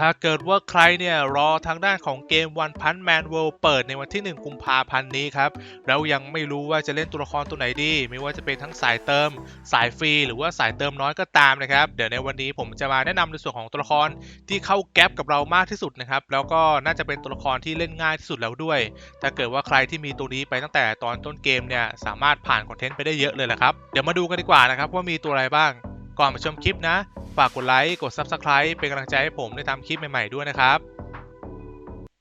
ถ้าเกิดว่าใครเนี่ยรอทางด้านของเกม One Punch Man World เปิดในวันที่ 1 กุมภาพันธ์นี้ครับ แล้วยังไม่รู้ว่าจะเล่นตัวละครตัวไหนดี ไม่ว่าจะเป็นทั้งสายเติม สายฟรี หรือว่าสายเติมน้อยก็ตามนะครับ เดี๋ยวในวันนี้ผมจะมาแนะนำในส่วนของตัวละครที่เข้าแก๊ปกับเรามากที่สุดนะครับ แล้วก็น่าจะเป็นตัวละครที่เล่นง่ายที่สุดแล้วด้วย ถ้าเกิดว่าใครที่มีตัวนี้ไปตั้งแต่ตอนต้นเกมเนี่ยสามารถผ่านคอนเทนต์ไปได้เยอะเลยแหละครับ เดี๋ยวมาดูกันดีกว่านะครับว่ามีตัวอะไรบ้าง ก่อนมาชมคลิปนะ ฝากกดไลค์ กด Subscribe เป็นกำลังใจให้ผมได้ทำคลิปใหม่ๆด้วยนะครับ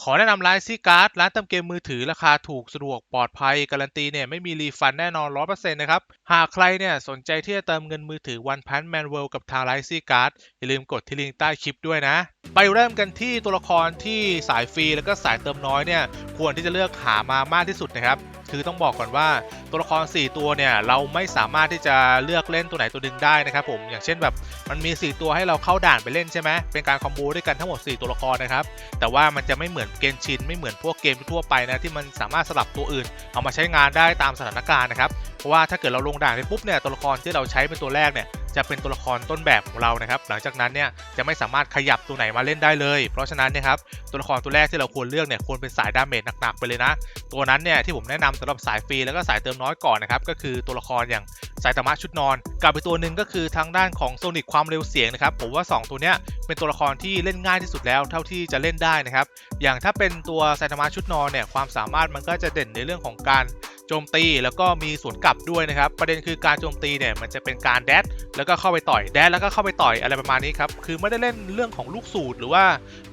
ขอแนะนำร้านซีการ์ดร้านเติมเกมมือถือราคาถูกสะดวกปลอดภัย การันตีเนี่ยไม่มีรีฟันแน่นอน 100%นะครับ หากใครเนี่ยสนใจที่จะเติมเงินมือถือ One Punch Man World กับทางไลน์ซีการ์ดอย่าลืมกดที่ลิงก์ใต้คลิปด้วยนะ ไปเริ่มกันที่ตัวละครที่สายฟรีแล้วก็สายเติมน้อยเนี่ยควรที่จะเลือกหามามากที่สุดนะครับ คือต้องบอกก่อนว่าตัวละคร 4 ตัวเนี่ยเราไม่สามารถที่จะเลือกเล่นตัวไหนตัวหนึ่งได้นะครับผมอย่างเช่นแบบมันมี 4 ตัวให้เราเข้าด่านไปเล่นใช่ไหมเป็นการคอมโบด้วยกันทั้งหมด 4 ตัวละครนะครับแต่ว่ามันจะไม่เหมือนเกมชินไม่เหมือนพวกเกมทั่วไปนะที่มันสามารถสลับตัวอื่น เอามาใช้งานได้ตามสถานการณ์นะครับ ราะว่าถ้าเกิดเราลงด่านไปปุ๊บเนี่ยตัวละครที่เราใช้เป็นตัวแรกเนี่ยจะเป็นตัวละครต้นแบบของเรานะครับ หลังจากนั้นเนี่ยจะไม่สามารถขยับตัวไหนมาเล่นได้เลย เพราะฉะนั้นเนะครับตัวละครตัวแรกที่เราควรเลือกเนี่ยควรเป็นสายดาเมจหนักๆไปเลยนะ ตัวนั้นเนี่ยที่ผมแนะนำสำหรับสายฟรีแล้วก็สายเติมน้อยก่อนนะครับก็คือตัวละครอย่างสายตามะชุดนอนกับอีกตัวหนึ่งก็คือทางด้านของโซนิกความเร็วเสียงนะครับผมว่า 2 ตัวเนี้ยเป็นตัวละครที่เล่นง่ายที่สุดแล้วเท่าที่จะเล่นได้นะครับอย่างถ้าเป็นตัวไซตามะชุดนอนเนี่ยความสามารถมันก็จะเด่นในเรื่องของการ โจมตีแล้วก็มีสวนกลับด้วยนะครับ ประเด็นคือการโจมตีเนี่ยมันจะเป็นการแดดแล้วก็เข้าไปต่อยแดดแล้วก็เข้าไปต่อยอะไรประมาณนี้ครับคือไม่ได้เล่นเรื่องของลูกสูตรหรือว่า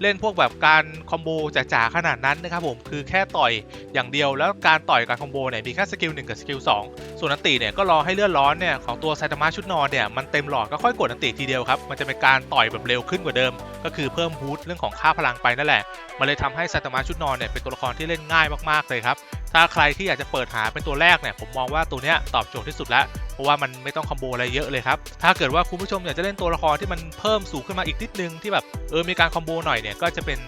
เล่นพวกแบบการคอมโบจ๋าๆขนาดนั้นนะครับผมคือแค่ต่อยอย่างเดียวแล้วการต่อยการคอมโบเนี่ยมีแค่สกิล1กับสกิล2ส่วนอันติเนี่ยก็รอให้เลือดร้อนเนี่ยของตัวไซตามะชุดนอนเนี่ยมันเต็มหลอดก็ค่อยกดอันติทีเดียวครับมันจะเป็นการต่อยแบบเร็วขึ้นกว่าเดิม ก็คือเพิ่มบูสต์เรื่องของค่าพลังไปนั่นแหละมันเลยทำให้ไซตามะชุดนอนเนี่ยเป็นตัวละครที่เล่นง่ายมากๆเลยครับ ถ้าใครที่อยากจะเปิดหาเป็นตัวแรกเนี่ยผมมองว่าตัวเนี้ยตอบโจทย์ที่สุดแล้วเพราะว่ามันไม่ต้องคอมโบอะไรเยอะเลยครับ ถ้าเกิดว่าคุณผู้ชมอยากจะเล่นตัวละครที่มันเพิ่มสูงขึ้นมาอีกนิดนึงที่แบบเออมีการคอมโบหน่อยเนี่ยก็จะเป็น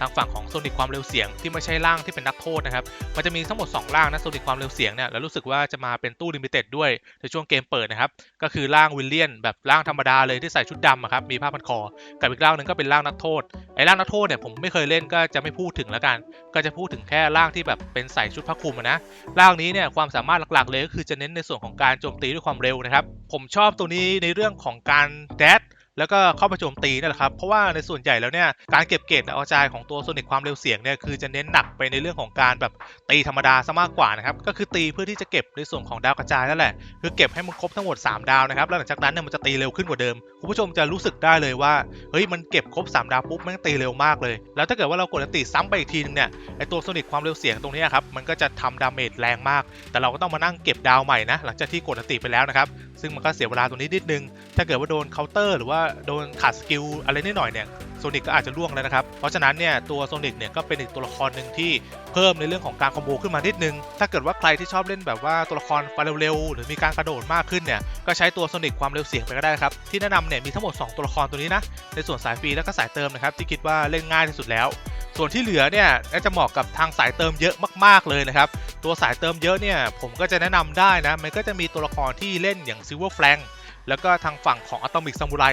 ทางฝั่งของโซนิกความเร็วเสียงที่ไม่ใช่ร่างที่เป็นนักโทษนะครับมันจะมีทั้งหมด 2 ร่างนะโซนิกความเร็วเสียงเนี่ยแล้วรู้สึกว่าจะมาเป็นตู้ลิมิเต็ดด้วยในช่วงเกมเปิดนะครับก็คือร่างวิลเลียนแบบร่างธรรมดาเลยที่ใส่ชุดดำอะครับมีผ้าพันคอ กับอีกร่างหนึ่งก็เป็นร่างนักโทษไอ้ร่างนักโทษเนี่ยผมไม่เคยเล่นก็จะไม่พูดถึงแล้วกัน ก็จะพูดถึงแค่ร่างที่แบบเป็นใส่ชุดผ้าคลุมนะร่างนี้เนี่ยความสามารถหลักๆ เลยก็คือจะเน้นในส่วนของการโจมตีด้วยความเร็วนะครับผมชอบตัวนี้ในเรื่องของการแดด แล้วก็เข้าไปโจมตีนั่นแหละครับ เพราะว่าในส่วนใหญ่แล้วเนี่ยการเก็บเกรดเอาใจของตัวโซนิกความเร็วเสียงเนี่ยคือจะเน้นหนักไปในเรื่องของการแบบตีธรรมดาซะมากกว่านะครับก็คือตีเพื่อที่จะเก็บในส่วนของดาวกระจายนั่นแหละคือเก็บให้มันครบทั้งหมด 3 ดาวนะครับแล้วหลังจากนั้นเนี่ยมันจะตีเร็วขึ้นกว่าเดิมคุณผู้ชมจะรู้สึกได้เลยว่าเฮ้ยมันเก็บครบ 3 ดาวปุ๊บแม่งตีเร็วมากเลย แล้วถ้าเกิดว่าเรากดติซ้ำไปอีกทีนึงเนี่ยไอตัวโซนิกความเร็วเสียงตรงนี้ครับมันก็จะทำดาเมจแรงมาก แต่เราก็ต้องมานั่งเก็บดาวใหม่นะหลังจากที่กดติไปแล้วนะครับซึ่งมันก็เสียเวลาตรงนี้นิดนึง ถ้าเกิดว่าโดนเคาน์เตอร์หรือว่าโดนขาดสกิลอะไรนิดหน่อยเนี่ยโซนิกก็อาจจะล่วงแล้วนะครับ เพราะฉะนั้นเนี่ยตัวโซนิกเนี่ยก็เป็นอีกตัวละครหนึ่งที่เพิ่มในเรื่องของการคอมโบขึ้นมานิดนึง ถ้าเกิดว่าใครที่ชอบเล่นแบบว่าตัวละครไฟเร็วๆหรือมีการกระโดดมากขึ้นเนี่ยก็ใช้ตัวโซนิกความเร็วเสียงไปก็ได้ครับที่แนะนำเนี่ยมีทั้งหมด 2 ตัวละครตัวนี้นะในส่วนสายฟรีแล้วก็สายเติมนะครับที่คิดว่าเล่นง่ายที่สุดแล้ว ส่วนที่เหลือเนี่ยน่าจะเหมาะกับทางสายเติมเยอะมาก ๆเลยนะครับ ตัวสายเติมเยอะเนี่ยผมก็จะแนะนำได้นะ มันก็จะมีตัวละครที่เล่นอย่างซิลเวอร์แฟลงแล้วก็ทางฝั่งของอะตอมิกซามูไร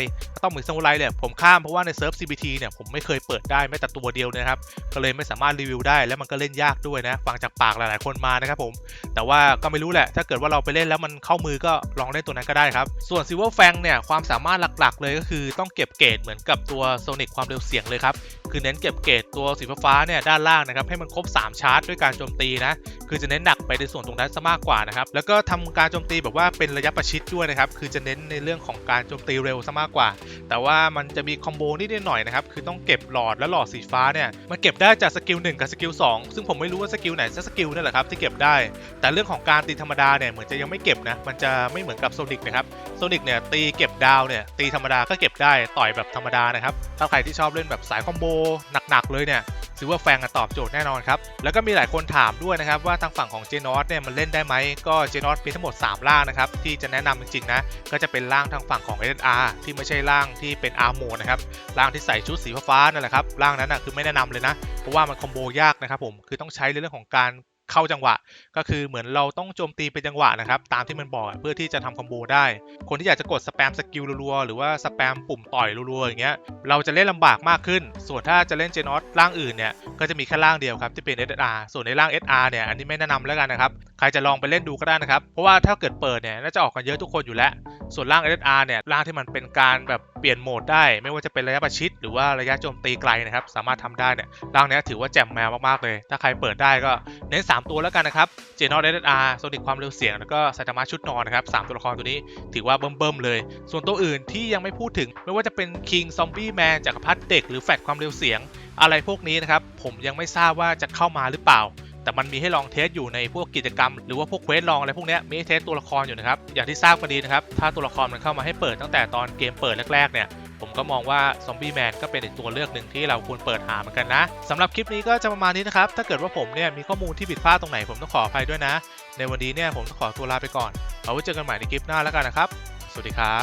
Atomic Samurai Atomic Samurai เนี่ยผมข้ามเพราะว่าในเซิร์ฟ CBT เนี่ยผมไม่เคยเปิดได้แม้แต่ตัวเดียวนะครับก็เลยไม่สามารถรีวิวได้แล้วมันก็เล่นยากด้วยนะฟังจากปากหลายๆคนมานะครับผมแต่ว่าก็ไม่รู้แหละ ถ้าเกิดว่าเราไปเล่นแล้วมันเข้ามือก็ลองเล่นตัวนั้นก็ได้ครับ ส่วน Silver Fang เนี่ยความสามารถหลักๆ เลยก็คือต้องเก็บเกรดเหมือนกับตัว Sonic ความเร็วเสียงเลยครับคือเน้นเก็บเกรดตัวสีฟ้าเนี่ยด้านล่างนะครับให้มันครบ 3 ชาร์จด้วยการโจมตีนะคือจะเน้นหนักไปในส่วนตรงนั้นซะมากกว่านะครับแล้วก็ทำการโจมตีแบบว่าเป็นระยะประชิดด้วยนะครับคือจะเน้นในเรื่องของการโจมตีเร็วซะมากกว่าแต่ว่ามันจะมีคอมโบนิดหน่อยนะครับ คือต้องเก็บหลอดและหลอดสีฟ้าเนี่ยมันเก็บได้จากสกิล1กับสกิล2ซึ่งผมไม่รู้ว่าสกิลไหนสักสกิลนั่นแหละครับที่เก็บได้ แต่เรื่องของการตีธรรมดาเนี่ยเหมือนจะยังไม่เก็บนะ มันจะไม่เหมือนกับโซนิกนะครับ โซนิกเนี่ยตีเก็บดาวเนี่ยตีธรรมดาก็เก็บได้ต่อยแบบธรรมดานะครับ ถ้าใครที่ชอบเล่นแบบสายคอมโบหนักๆเลยเนี่ย ซิว่าแฟงตอบโจทย์แน่นอนครับ แล้วก็มีหลายคนถามด้วยนะครับว่าทางฝั่งของเจนอสเนี่ยมันเล่นได้ไหมก็เจนอสมีทั้งหมด 3 ล่างนะครับที่จะแนะนำจริงๆนะก็จะเป็นล่างทางฝั่งของ SNR ที่ไม่ใช่ล่างที่เป็นอาร์โมนะครับล่างที่ใส่ชุดสีฟ้านั่นแหละครับล่างนั้นนะคือไม่แนะนำเลยนะเพราะว่ามันคอมโบยากนะครับผมคือต้องใช้ในเรื่องของการ เข้าจังหวะ ก็คือเหมือนเราต้องโจมตีเป็นจังหวะนะครับ ตามที่มันบอกเพื่อที่จะทำคอมโบได้ คนที่อยากจะกดสแปมสกิลรัวๆหรือว่าสแปมปุ่มต่อยรัวๆอย่างเงี้ยเราจะเล่นลำบากมากขึ้น ส่วนถ้าจะเล่นเจนอสร่างอื่นเนี่ยก็จะมีแค่ร่างเดียวครับที่เป็น SR ส่วนในร่าง SR เนี่ยอันนี้ไม่แนะนำแล้วกันนะครับ ใครจะลองไปเล่นดูก็ได้นะครับ เพราะว่าถ้าเกิดเปิดเนี่ยน่าจะออกกันเยอะทุกคนอยู่แล้ว ส่วนร่าง SR เนี่ยร่างที่มันเป็นการแบบเปลี่ยนโหมดได้ ไม่ว่าจะเป็นระยะประชิด หรือว่าระยะโจมตีไกลนะครับ สามารถทำได้เนี่ยร่างนี้ถือว่าแจ่มแมวมากๆเลย ถ้าใครเปิดได้ก็เน้น 3 ตัวแล้วกันนะครับเจนอส SR โซนิกความเร็วเสียง แล้วก็ไซตามะชุดนอนนะครับสามตัวละครตัวนี้ถือว่าเบิ่มๆเลย ส่วนตัวอื่นที่ยังไม่พูดถึงไม่ว่าจะเป็น King Zombie Man จักรพรรดิเด็กหรือแฟดความเร็วเสียง อะไรพวกนี้นะครับผมยังไม่ทราบว่าจะเข้ามาหรือเปล่า แต่มันมีให้ลองเทสอยู่ในพวกกิจกรรม หรือว่าพวกเควสลองอะไรพวกนี้มีให้เทสตัวละครอยู่นะครับ อย่างที่ทราบกันดีนะครับ ถ้าตัวละครมันเข้ามาให้เปิดตั้งแต่ตอนเกมเปิดแรกๆเนี่ยผมก็มองว่าซอมบี้แมนก็เป็นอีกตัวเลือกหนึ่งที่เราควรเปิดหาเหมือนกันนะสำหรับคลิปนี้ก็จะประมาณนี้นะครับ ถ้าเกิดว่าผมเนี่ยมีข้อมูลที่ผิดพลาดตรงไหนผมต้องขออภัยด้วยนะ ในวันนี้เนี่ยผมต้องขอตัวลาไปก่อน เอาไว้เจอกันใหม่ในคลิปหน้าแล้วกันนะครับ สวัสดีครั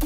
บ